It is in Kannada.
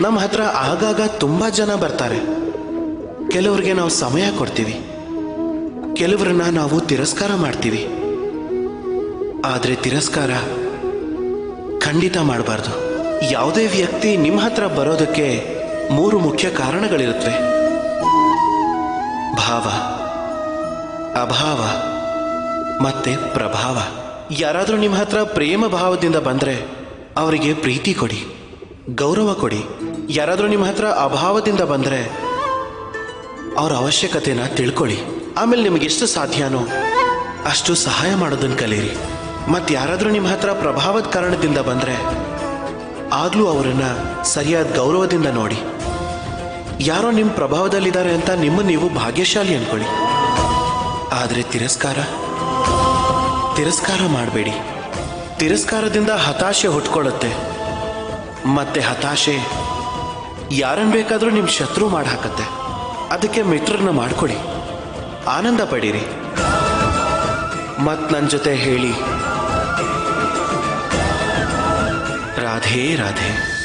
ನಮ್ಮ ಹತ್ರ ಆಗಾಗ ತುಂಬಾ ಜನ ಬರ್ತಾರೆ. ಕೆಲವ್ರಿಗೆ ನಾವು ಸಮಯ ಕೊಡ್ತೀವಿ. ಕೆಲವರನ್ನ ನಾವು ತಿರಸ್ಕಾರ ಮಾಡ್ತೀವಿ. ಆದರೆ ತಿರಸ್ಕಾರ ಖಂಡಿತ ಮಾಡಬಾರ್ದು. ಯಾವುದೇ ವ್ಯಕ್ತಿ ನಿಮ್ಮ ಹತ್ರ ಬರೋದಕ್ಕೆ ಮೂರು ಮುಖ್ಯ ಕಾರಣಗಳಿರುತ್ತವೆ. ಭಾವ, ಅಭಾವ ಮತ್ತೆ ಪ್ರಭಾವ. ಯಾರಾದರೂ ನಿಮ್ಮ ಹತ್ರ ಪ್ರೇಮ ಭಾವದಿಂದ ಬಂದರೆ ಅವರಿಗೆ ಪ್ರೀತಿ ಕೊಡಿ. ಗೌರವ ಕೊಡಿ. ಯಾರಾದರೂ ನಿಮ್ಮ ಹತ್ರ ಅಭಾವದಿಂದ ಬಂದರೆ ಅವರ ಅವಶ್ಯಕತೆನ ತಿಳ್ಕೊಳ್ಳಿ. ಆಮೇಲೆ ನಿಮಗೆ ಎಷ್ಟು ಸಾಧ್ಯನೋ ಅಷ್ಟು ಸಹಾಯ ಮಾಡೋದನ್ನು ಕಲೀರಿ. ಮತ್ತು ಯಾರಾದರೂ ನಿಮ್ಮ ಹತ್ರ ಪ್ರಭಾವದ ಕಾರಣದಿಂದ ಬಂದರೆ ಆಗಲೂ ಅವರನ್ನ ಸರಿಯಾದ ಗೌರವದಿಂದ ನೋಡಿ. ಯಾರೋ ನಿಮ್ಮ ಪ್ರಭಾವದಲ್ಲಿದ್ದಾರೆ ಅಂತ ನಿಮ್ಮ ನೀವು ಭಾಗ್ಯಶಾಲಿ ಅನ್ಕೊಳ್ಳಿ. ಆದರೆ ತಿರಸ್ಕಾರ ತಿರಸ್ಕಾರ ಮಾಡಬೇಡಿ. ತಿರಸ್ಕಾರದಿಂದ ಹತಾಶೆ ಹುಟ್ಕೊಳ್ಳುತ್ತೆ. ಮತ್ತೆ ಹತಾಶೆ. ಯಾರನ್ನ ಬೇಕಾದರೂ ನಿಮ್ಮ ಶತ್ರು ಮಾಡಿ ಹಾಕತ್ತೆ ಅದಕ್ಕೆ ಮಿತ್ರರನ್ನ ಮಾಡ್ಕೊಡಿ. ಆನಂದ ಪಡೀರಿ. ಮತ್ ನನ್ನ ಜೊತೆ ಹೇಳಿ. ರಾಧೇ, ರಾಧೆ.